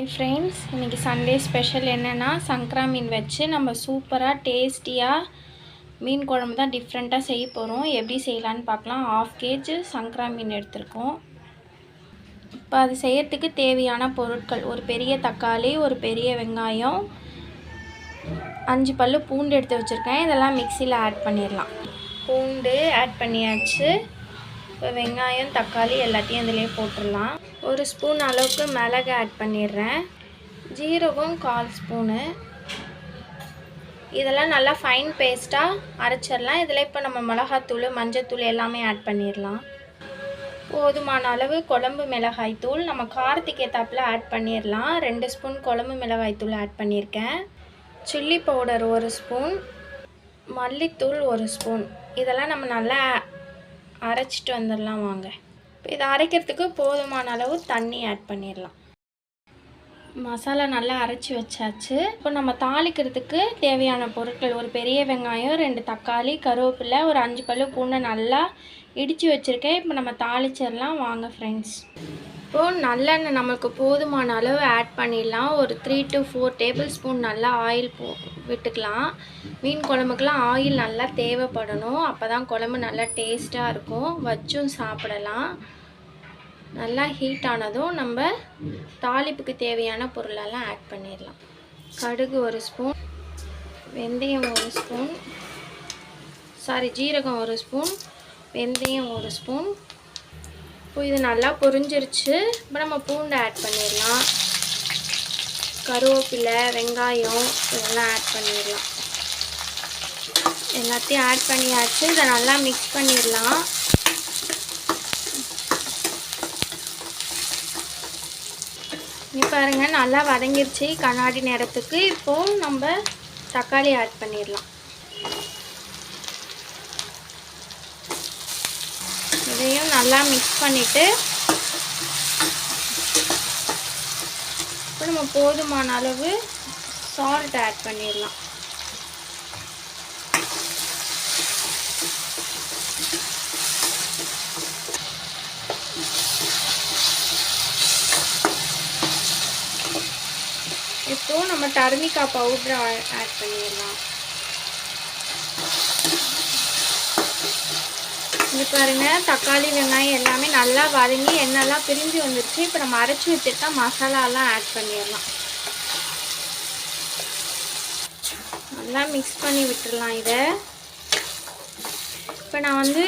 Hi friends இன்றைக்கி Sunday special என்னென்னா சங்கரா மீன் வச்சு நம்ம சூப்பராக டேஸ்டியாக மீன் குழம்பு தான் டிஃப்ரெண்ட்டாக செய்ய போகிறோம் எப்படி செய்யலான்னு பார்க்கலாம். ஆஃப் கேஜ் சங்கரா மீன் எடுத்திருக்கோம். இப்போ அது செய்யறதுக்கு தேவையான பொருட்கள் ஒரு பெரிய தக்காளி ஒரு பெரிய வெங்காயம் அஞ்சு பல் பூண்டு எடுத்து வச்சுருக்கேன். இதெல்லாம் மிக்சியில் ஆட் பண்ணிடலாம். பூண்டு ஆட் பண்ணியாச்சு. இப்போ வெங்காயம் தக்காளி எல்லாத்தையும் இதிலே போட்டுடலாம். ஒரு ஸ்பூன் அளவுக்கு மிளகு ஆட் பண்ணிடுறேன். ஜீரகம் கால் ஸ்பூனு. இதெல்லாம் நல்லா ஃபைன் பேஸ்ட்டாக அரைச்சிடலாம். இதில் இப்போ நம்ம மிளகாத்தூள் மஞ்சத்தூள் எல்லாமே ஆட் பண்ணிடலாம். போதுமான அளவு குழம்பு மிளகாய் தூள். நம்ம காரத்துக்கு ஏற்றாப்புல ஆட் பண்ணிடலாம். ரெண்டு ஸ்பூன் குழம்பு மிளகாய் தூள் ஆட் பண்ணியிருக்கேன். சில்லி பவுடர் ஒரு ஸ்பூன். மல்லித்தூள் ஒரு ஸ்பூன். இதெல்லாம் நம்ம நல்லா அரைச்சிட்டு வந்துடலாம் வாங்க. இப்போ இதை அரைக்கிறதுக்கு போதுமான அளவு தண்ணி ஆட் பண்ணிடலாம். மசாலா நல்லா அரைச்சி வச்சாச்சு. இப்போ நம்ம தாளிக்கிறதுக்கு தேவையான பொருட்கள் ஒரு பெரிய வெங்காயம் ரெண்டு தக்காளி கருவேப்பிலை ஒரு அஞ்சு பல்லு பூண்டை நல்லா இடித்து வச்சுருக்கேன். இப்போ நம்ம தாளிச்சிடலாம். வாங்க ஃப்ரெண்ட்ஸ் இப்போது நல்லெண்ணெய் நம்மளுக்கு போதுமான அளவு ஆட் பண்ணிடலாம். ஒரு three to four tablespoon நல்லா ஆயில் போ விட்டுக்கலாம். மீன் குழம்புக்கெலாம் ஆயில் நல்லா தேவைப்படணும். அப்போ தான் குழம்பு நல்லா டேஸ்ட்டாக இருக்கும். வச்சும் சாப்பிடலாம். நல்லா ஹீட் ஆனதும் நம்ம தாளிப்புக்கு தேவையான பொருளெல்லாம் ஆட் பண்ணிடலாம். கடுகு ஒரு ஸ்பூன் வெந்தயம் ஒரு ஸ்பூன் சாரி ஜீரகம் ஒரு ஸ்பூன் வெந்தயம் ஒரு ஸ்பூன் இப்போ இது நல்லா பொரிஞ்சிருச்சு. இப்போ நம்ம பூண்டை ஆட் பண்ணிடலாம். கருவேப்பிலை வெங்காயம் இதெல்லாம் ஆட் பண்ணிடலாம். எல்லாத்தையும் ஆட் பண்ணியாச்சு. இதை நல்லா மிக்ஸ் பண்ணிடலாம். இங்கே பாருங்க நல்லா வதங்கிருச்சு கண்ணாடி நேரத்துக்கு. இப்போது நம்ம தக்காளி ஆட் பண்ணிடலாம். இதையும் நல்லா மிக்ஸ் பண்ணிவிட்டு இப்போ நம்ம போதுமான அளவு சால்ட் ஆட் பண்ணிடலாம். இப்போது நம்ம டர்மிகா பவுட்ரை ஆட் பண்ணிடலாம். இது பாருங்கள் தக்காளி வெங்காயம் எல்லாமே நல்லா வதங்கி எண்ணெய்லாம் பிரிஞ்சு வந்துருச்சு. இப்போ நம்ம அரைச்சி வச்சுட்டா மசாலாலாம் ஆட் பண்ணிடலாம். நல்லா மிக்ஸ் பண்ணி விட்டுடலாம் இதை. இப்போ நான் வந்து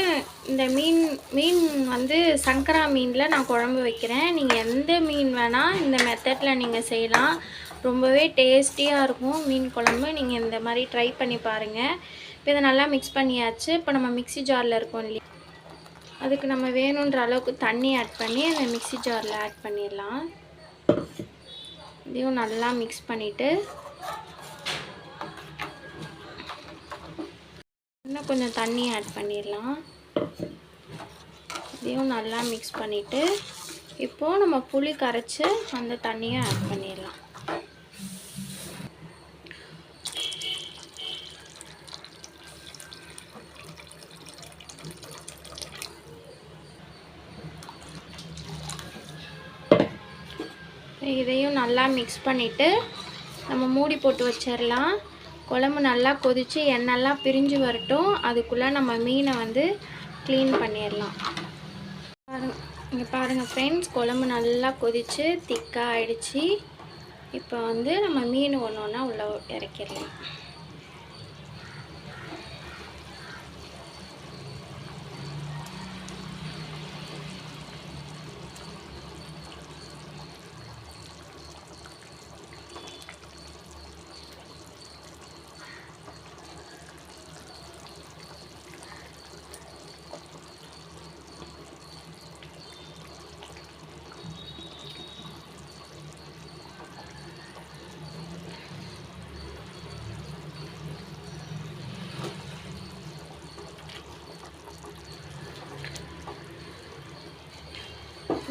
இந்த மீன் மீன் வந்து சங்கரா மீனில் நான் குழம்பு வைக்கிறேன். நீங்கள் எந்த மீன் வேணால் இந்த மெத்தடில் நீங்கள் செய்யலாம். ரொம்பவே டேஸ்டியாக இருக்கும் மீன் குழம்பு. நீங்கள் இந்த மாதிரி ட்ரை பண்ணி பாருங்கள் இப்போ இதை நல்லா மிக்ஸ் பண்ணியாச்சு. இப்போ நம்ம மிக்ஸி ஜாரில் இருக்கோம் இல்லையா? அதுக்கு நம்ம வேணுன்ற அளவுக்கு தண்ணி ஆட் பண்ணி அந்த மிக்ஸி ஜாரில் ஆட் பண்ணிடலாம். இதையும் நல்லா மிக்ஸ் பண்ணிவிட்டு இன்னும் கொஞ்சம் தண்ணி ஆட் பண்ணிடலாம். இதையும் நல்லா மிக்ஸ் பண்ணிவிட்டு இப்போது நம்ம புளி கரைச்சி அந்த தண்ணியை ஆட் பண்ணிடலாம். இதையும் நல்லா மிக்ஸ் பண்ணிவிட்டு நம்ம மூடி போட்டு வச்சிடலாம் குழம்பு நல்லா கொதித்து எண்ணெய்லாம் பிரிஞ்சு வரட்டும். அதுக்குள்ளே நம்ம மீனை வந்து க்ளீன் பண்ணிடலாம் பாருங்க இங்கே பாருங்கள் ஃப்ரெண்ட்ஸ் குழம்பு நல்லா கொதித்து திக்காக ஆயிடுச்சு. இப்போ வந்து நம்ம மீன் ஒன்று ஒன்றா உள்ளே இறக்கிடலாம்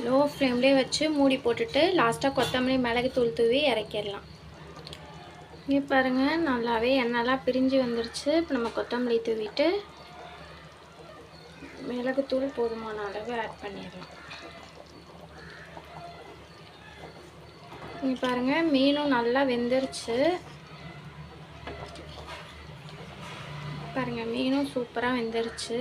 லோ ஃப்ளேம்லேயே வச்சு மூடி போட்டுட்டு லாஸ்ட்டாக கொத்தமல்லி மிளகு தூள் தூவி இறக்கிடலாம். இங்கே பாருங்கள் நல்லாவே எண்ணெய்லாம் பிரிஞ்சு வந்துருச்சு. இப்போ நம்ம கொத்தமல்லி தூவிட்டு மிளகுத்தூள் போதுமான அளவு ஆட் பண்ணிடலாம். இங்கே பாருங்கள் மீனும் நல்லா வெந்துருச்சு. பாருங்கள் மீனும் சூப்பராக வெந்துருச்சு.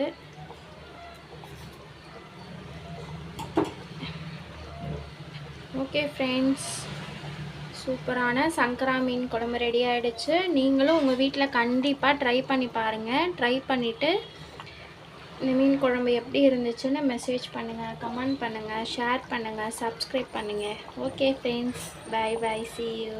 ஓகே ஃப்ரெண்ட்ஸ் சூப்பரான சங்கரா மீன் குழம்பு ரெடி ஆகிடுச்சு நீங்களும் உங்கள் வீட்டில் கண்டிப்பாக ட்ரை பண்ணி பாருங்கள் ட்ரை பண்ணிவிட்டு இந்த மீன் குழம்பு எப்படி இருந்துச்சுன்னு மெசேஜ் பண்ணுங்கள் கமெண்ட் பண்ணுங்கள் ஷேர் பண்ணுங்கள் சப்ஸ்கிரைப் பண்ணுங்கள் okay friends bye bye see you